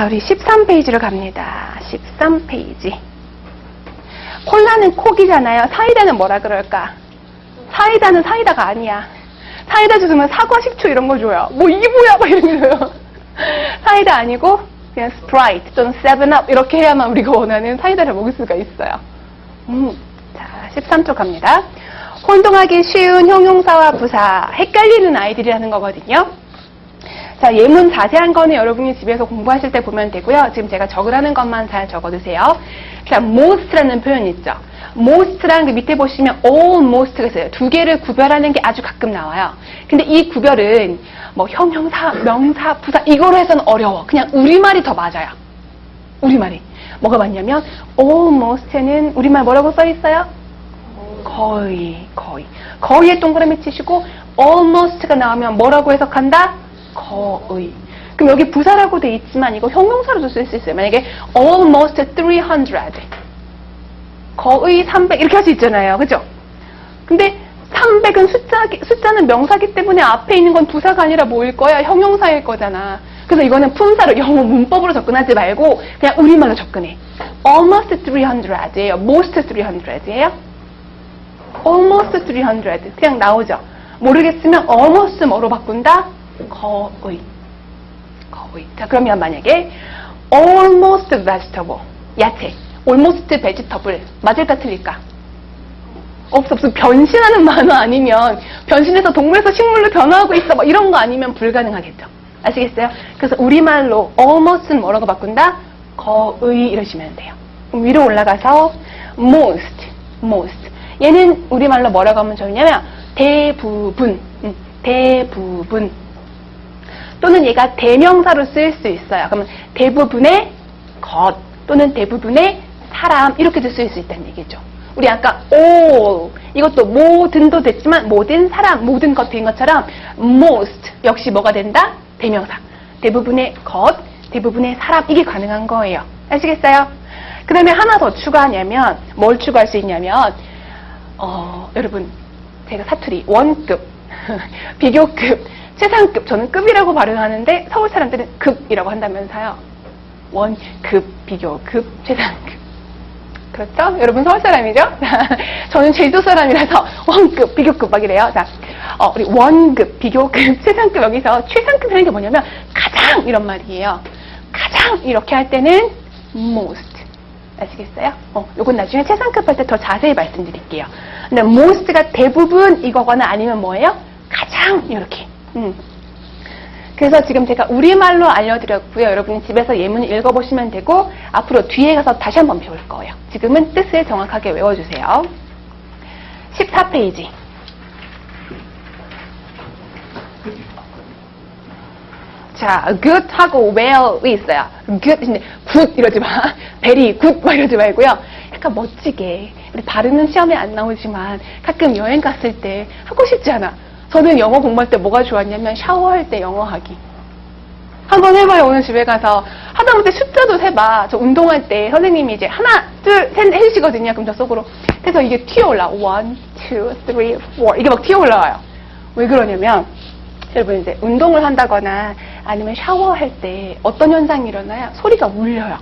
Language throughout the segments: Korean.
자, 우리 13페이지로 갑니다. 13페이지. 콜라는 콕이잖아요. 사이다는 뭐라 그럴까? 사이다는 사이다가 아니야. 사이다 주면 사과 식초 이런 거 줘요. 뭐 이게 뭐야? 막 이러면서요. 사이다 아니고 그냥 스프라이트 또는 세븐업 이렇게 해야만 우리가 원하는 사이다를 먹을 수가 있어요. 음, 자, 13쪽 갑니다. 혼동하기 쉬운 형용사와 부사, 헷갈리는 아이들이라는 거거든요. 자, 예문 자세한 거는 여러분이 집에서 공부하실 때 보면 되고요. 지금 제가 적으라는 것만 잘 적어두세요. 자, most라는 표현 있죠. most랑 그 밑에 보시면 almost가 있어요. 두 개를 구별하는 게 아주 가끔 나와요. 근데 이 구별은 뭐 형용사, 명사, 부사 이거로 해서는 어려워. 그냥 우리말이 더 맞아요. 우리말이. 뭐가 맞냐면 almost는 우리말 뭐라고 써 있어요? 거의, 거의. 거의에 동그라미 치시고 almost가 나오면 뭐라고 해석한다? 거의. 그럼 여기 부사라고 돼 있지만 이거 형용사로도 쓸 수 있어요. 만약에 almost 300. 거의 300 이렇게 할 수 있잖아요. 그죠? 근데 300은 숫자, 숫자는 명사기 때문에 앞에 있는 건 부사가 아니라 뭐일 거야? 형용사일 거잖아. 그래서 이거는 품사로 영어 문법으로 접근하지 말고 그냥 우리말로 접근해. almost 300예요. most 300예요. almost 300 그냥 나오죠. 모르겠으면 almost 뭐로 바꾼다? 거의. 거의. 자, 그러면 만약에 almost vegetable 야채 almost vegetable 맞을까 틀릴까? 없어 없어 변신하는 만화 아니면 변신해서 동물에서 식물로 변화하고 있어 뭐 이런 거 아니면 불가능하겠죠. 아시겠어요? 그래서 우리말로 almost는 뭐라고 바꾼다? 거의 이러시면 돼요. 그럼 위로 올라가서 most, most. 얘는 우리말로 뭐라고 하면 좋냐면 대부분, 음, 대부분. 또는 얘가 대명사로 쓰일 수 있어요. 그러면 대부분의 것 또는 대부분의 사람 이렇게도 쓰일 수 있다는 얘기죠. 우리 아까 all 이것도 모든도 됐지만 모든 사람 모든 것 된 것처럼 most 역시 뭐가 된다? 대명사. 대부분의 것, 대부분의 사람 이게 가능한 거예요. 아시겠어요? 그 다음에 하나 더 추가하냐면 뭘 추가할 수 있냐면 어, 여러분 제가 사투리 원급, 비교급, 최상급 저는 급이라고 발음하는데 서울 사람들은 급이라고 한다면서요. 원급, 비교 급, 최상급. 그렇죠? 여러분 서울 사람이죠? 저는 제주도 사람이라서 원급, 비교급 막 이래요. 자, 어, 우리 원급, 비교급, 최상급 여기서 최상급 하는 게 뭐냐면 가장 이런 말이에요. 가장 이렇게 할 때는 most. 아시겠어요? 어, 요건 나중에 최상급 할 때 더 자세히 말씀드릴게요. 근데 most가 대부분 이거거나 아니면 뭐예요? 가장 이렇게. 음. 그래서 지금 제가 우리말로 알려드렸고요. 여러분이 집에서 예문을 읽어보시면 되고 앞으로 뒤에 가서 다시 한번 배울 거예요. 지금은 뜻을 정확하게 외워주세요. 14페이지. 자, good하고 well이 있어요. good, 근데 good 이러지 마. very good 막 이러지 말고요. 약간 멋지게. 우리 발음은 시험에 안 나오지만 가끔 여행 갔을 때 하고 싶지 않아. 저는 영어 공부할 때 뭐가 좋았냐면 샤워할 때 영어 하기. 한번 해봐요. 오늘 집에 가서. 하다못해 숫자도 세봐. 저 운동할 때 선생님이 이제 하나, 둘, 셋 해주시거든요. 그럼 저 속으로. 그래서 이게 튀어올라. one, two, three, four. 이게 막 튀어올라와요. 왜 그러냐면 여러분 이제 운동을 한다거나 아니면 샤워할 때 어떤 현상이 일어나요? 소리가 울려요.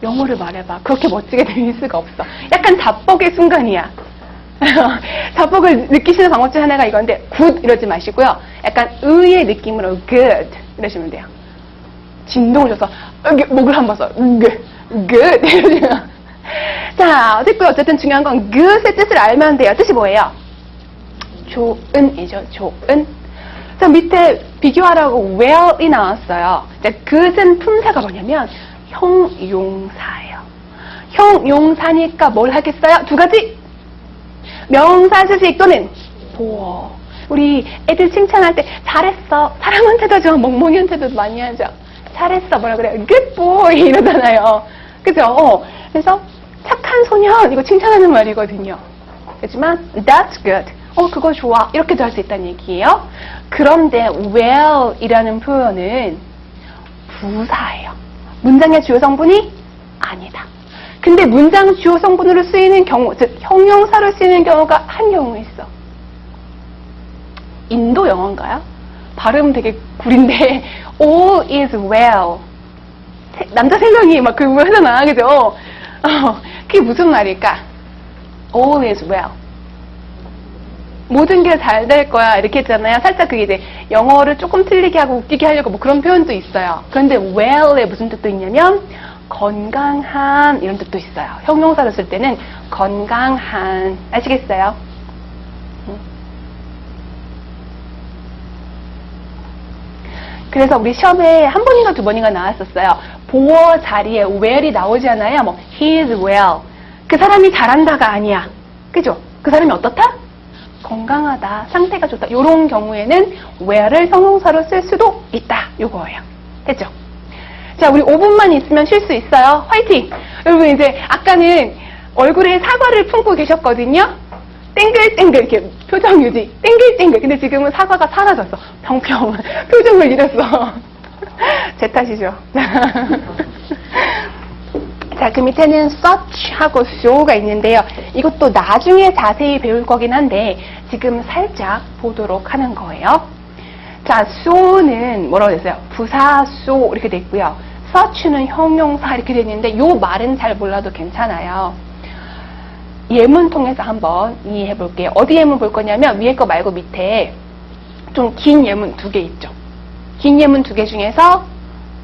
영어를 말해봐. 그렇게 멋지게 들릴 수가 없어. 약간 자뻑의 순간이야. 자뻑을 느끼시는 방법 중 하나가 이건데 good 이러지 마시고요. 약간 의의 느낌으로 good 이러시면 돼요. 진동을 줘서 목을 한번 써. good, good 이러시면 자, 어쨌고요. 어쨌든 중요한 건 good의 뜻을 알면 돼요. 뜻이 뭐예요? 좋은이죠. 좋은. 자, 밑에 비교하라고 well이 나왔어요. 자, good은 품사가 뭐냐면 형용사예요. 형용사니까 뭘 하겠어요? 두 가지. 명사 수식 또는 보어. 우리 애들 칭찬할 때 잘했어. 사람한테도 하지만 멍멍이한테도 많이 하죠. 잘했어. 뭐라 그래요? Good boy 이러잖아요. 그죠? 어. 그래서 착한 소년 이거 칭찬하는 말이거든요. 그렇지만 that's good. 어 그거 좋아. 이렇게도 할 수 있다는 얘기예요. 그런데 well이라는 표현은 부사예요. 문장의 주요 성분이 아니다. 근데 문장 주요 성분으로 쓰이는 경우, 즉 형용사로 쓰이는 경우가 한 경우 있어. 인도 영어인가요? 발음 되게 구린데 all is well. 세- 남자 세 명이 막 그거 하잖아, 그죠? 어, 그게 무슨 말일까? All is well. 모든 게 잘 될 거야 이렇게 했잖아요. 살짝 그게 이제 영어를 조금 틀리게 하고 웃기게 하려고 뭐 그런 표현도 있어요. 그런데 well에 무슨 뜻도 있냐면 건강한 이런 뜻도 있어요. 형용사로 쓸 때는 건강한 아시겠어요? 음. 그래서 우리 시험에 한 번인가 두 번인가 나왔었어요. 보어 자리에 well이 나오잖아요. 뭐 he is well. 그 사람이 잘한다가 아니야. 그죠? 그 사람이 어떻다? 건강하다, 상태가 좋다. 이런 경우에는 where를 형용사로 쓸 수도 있다. 요거예요. 됐죠? 자, 우리 5분만 있으면 쉴 수 있어요. 화이팅! 여러분 이제 아까는 얼굴에 사과를 품고 계셨거든요. 땡글땡글 이렇게 표정 유지. 땡글땡글. 근데 지금은 사과가 사라졌어. 병평. 표정을 잃었어. 제 탓이죠. 자, 그 밑에는 such하고 so가 있는데요. 이것도 나중에 자세히 배울 거긴 한데 지금 살짝 보도록 하는 거예요. 자, so는 뭐라고 됐어요? 부사 so 이렇게 돼 있고요. Such는 형용사 이렇게 돼 있는데 요 말은 잘 몰라도 괜찮아요. 예문 통해서 한번 이해해 볼게요. 어디 예문 볼 거냐면 위에 거 말고 밑에 좀 긴 예문 두 개 있죠. 긴 예문 두 개 중에서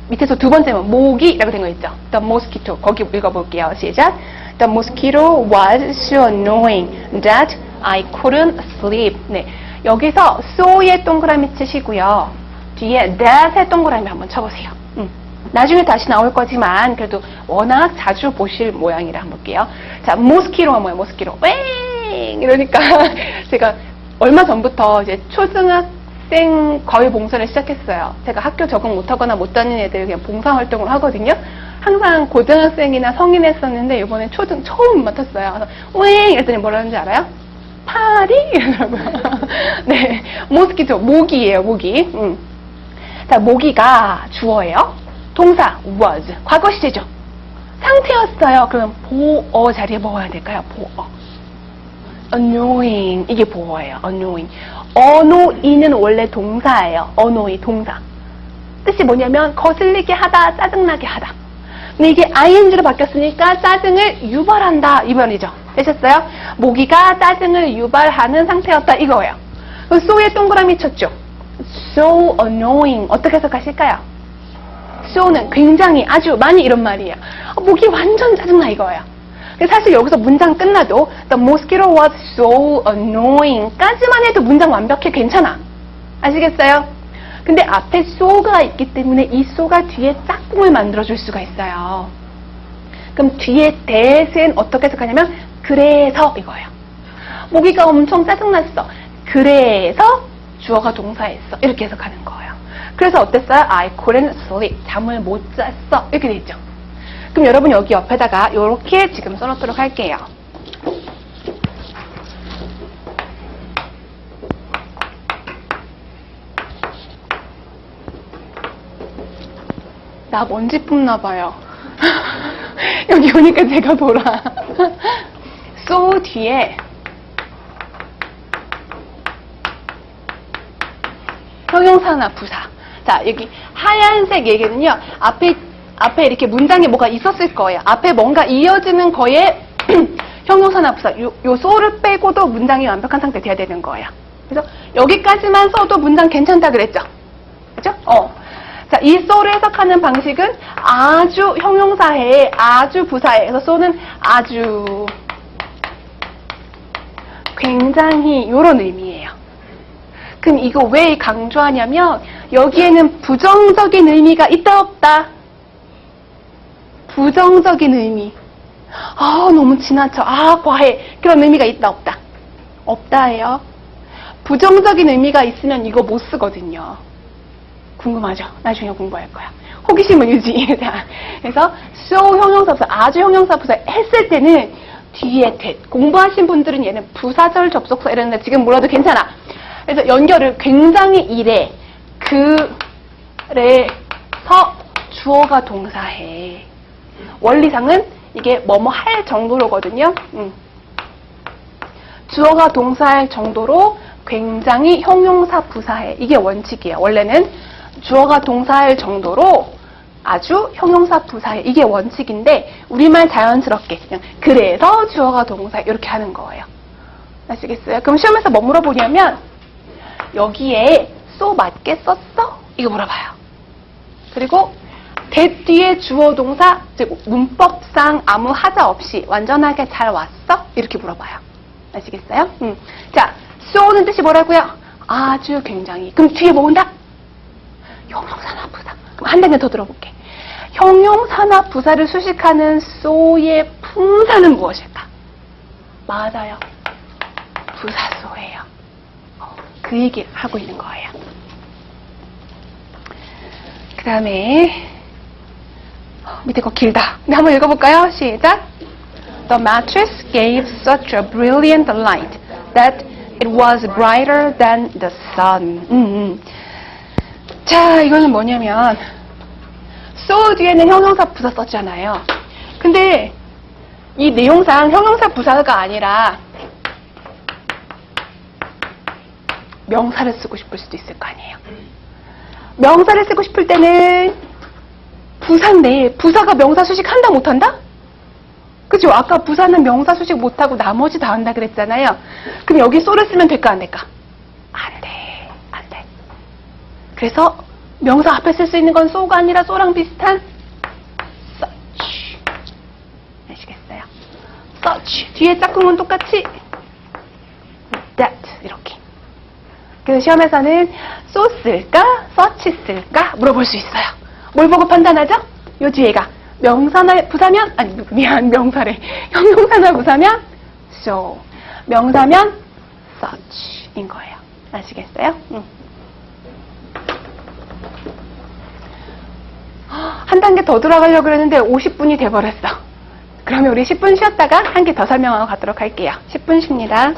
밑에서 두 번째 문 모기라고 된 거 있죠. The mosquito 거기 읽어볼게요. 시작. The mosquito was so annoying that I couldn't sleep. 네, 여기서 so의 동그라미 치시고요. 뒤에 that의 동그라미 한번 쳐보세요. 음. 나중에 다시 나올 거지만 그래도 워낙 자주 보실 모양이라 한번 볼게요. 자, 모스키로가 뭐예요? 모스키로. 웽! 이러니까 제가 얼마 전부터 이제 초등학생 거의 봉사를 시작했어요. 제가 학교 적응 못하거나 못 다니는 애들 그냥 봉사활동을 하거든요. 항상 고등학생이나 성인 했었는데 이번에 초등 처음 맡았어요. 그래서 웽! 이랬더니 뭐라는지 알아요? 파리? 이러더라고요. 네. 모스키토, 모기예요, 모기. 음. 자, 모기가 주어예요. 동사 was 과거 시제죠. 상태였어요. 그러면 보어 자리에 뭐 와야 될까요? 보어. annoying 이게 보어예요. annoying. annoying은 원래 동사예요. annoy 동사. 뜻이 뭐냐면 거슬리게 하다, 짜증나게 하다. 근데 이게 ing로 바뀌었으니까 짜증을 유발한다 이 말이죠. 되셨어요? 모기가 짜증을 유발하는 상태였다 이거예요. 그 so의 동그라미 쳤죠. so annoying 어떻게 해석하실까요? So는 굉장히 아주 많이 이런 말이에요. 어, 목이 완전 짜증나 이거예요. 사실 여기서 문장 끝나도 the mosquito was so annoying 까지만 해도 문장 완벽해 괜찮아. 아시겠어요? 근데 앞에 so가 있기 때문에 이 so가 뒤에 짝꿍을 만들어줄 수가 있어요. 그럼 뒤에 that은 어떻게 해석하냐면 그래서 이거예요. 모기가 엄청 짜증났어. 그래서 주어가 동사했어. 이렇게 해석하는 거예요. 그래서 어땠어요? I couldn't sleep. 잠을 못 잤어. 이렇게 돼 있죠. 그럼 여러분 여기 옆에다가 이렇게 지금 써놓도록 할게요. 나 먼지 뿜나 봐요. 여기 오니까 제가 돌아. so 뒤에 형용사나 부사. 자, 여기 하얀색 얘기는요, 앞에, 앞에 이렇게 문장에 뭐가 있었을 거예요. 앞에 뭔가 이어지는 거에 형용사나 부사, 요, 요 so를 빼고도 문장이 완벽한 상태 돼야 되는 거예요. 그래서 여기까지만 써도 문장 괜찮다 그랬죠? 그죠? 어. 자, 이 so를 해석하는 방식은 아주 형용사에, 아주 부사에, 그래서 so는 아주, 굉장히, 요런 의미예요. 그럼 이거 왜 강조하냐면 여기에는 부정적인 의미가 있다 없다? 부정적인 의미. 아 너무 지나쳐. 아 과해. 그런 의미가 있다 없다? 없다예요. 부정적인 의미가 있으면 이거 못 쓰거든요. 궁금하죠? 나중에 공부할 거야. 호기심을 유지. 자, 그래서 so 형용사 부사, 아주 형용사 부사 했을 때는 뒤에 that. 공부하신 분들은 얘는 부사절 접속사 이러는데 지금 몰라도 괜찮아. 그래서 연결을 굉장히 이래. 그래서 주어가 동사해. 원리상은 이게 뭐뭐 할 정도로거든요. 음. 주어가 동사할 정도로 굉장히 형용사 부사해. 이게 원칙이에요. 원래는 주어가 동사할 정도로 아주 형용사 부사에 이게 원칙인데 우리말 자연스럽게 그냥 그래서 주어가 동사 이렇게 하는 거예요. 아시겠어요? 그럼 시험에서 뭐 물어보냐면 여기에 so 맞게 썼어? 이거 물어봐요. 그리고 that 뒤에 주어 동사 즉 문법상 아무 하자 없이 완전하게 잘 왔어? 이렇게 물어봐요. 아시겠어요? 음. 자, so는 뜻이 뭐라고요? 아주 굉장히. 그럼 뒤에 뭐 온다? 형용사나 부사. 한 단계 더 들어볼게. 형용사나 부사를 수식하는 so의 품사는 무엇일까? 맞아요. 부사소예요. 어, 그 얘기 하고 있는 거예요. 그 다음에 밑에 거 길다. 근데 한번 읽어볼까요? 시작. The mattress gave such a brilliant light that it was brighter than the sun. 음, 음. 자, 이거는 뭐냐면 so 뒤에는 형용사 부사 썼잖아요. 근데 이 내용상 형용사 부사가 아니라 명사를 쓰고 싶을 수도 있을 거 아니에요. 명사를 쓰고 싶을 때는 부사인데 부사가 명사 수식 한다 못한다? 그죠? 아까 부사는 명사 수식 못하고 나머지 다 한다 그랬잖아요. 그럼 여기 쏘를 쓰면 될까 안 될까? 안 돼. 안 돼. 그래서 명사 앞에 쓸 수 있는 건 쏘가 아니라 쏘랑 비슷한 such. 아시겠어요? such. 뒤에 짝꿍은 똑같이 that 이렇게. 그래서 시험에서는 쏘 쓸까, 서치 쓸까 물어볼 수 있어요. 뭘 보고 판단하죠? 요 뒤에가 명사나 부사면 아니 미안 명사래 형용사나 부사면 so 명사면 such인 거예요. 아시겠어요? 응. 한 단계 더 들어가려고 그랬는데 50분이 돼버렸어. 그러면 우리 10분 쉬었다가 한 개 더 설명하고 가도록 할게요. 10분 쉽니다.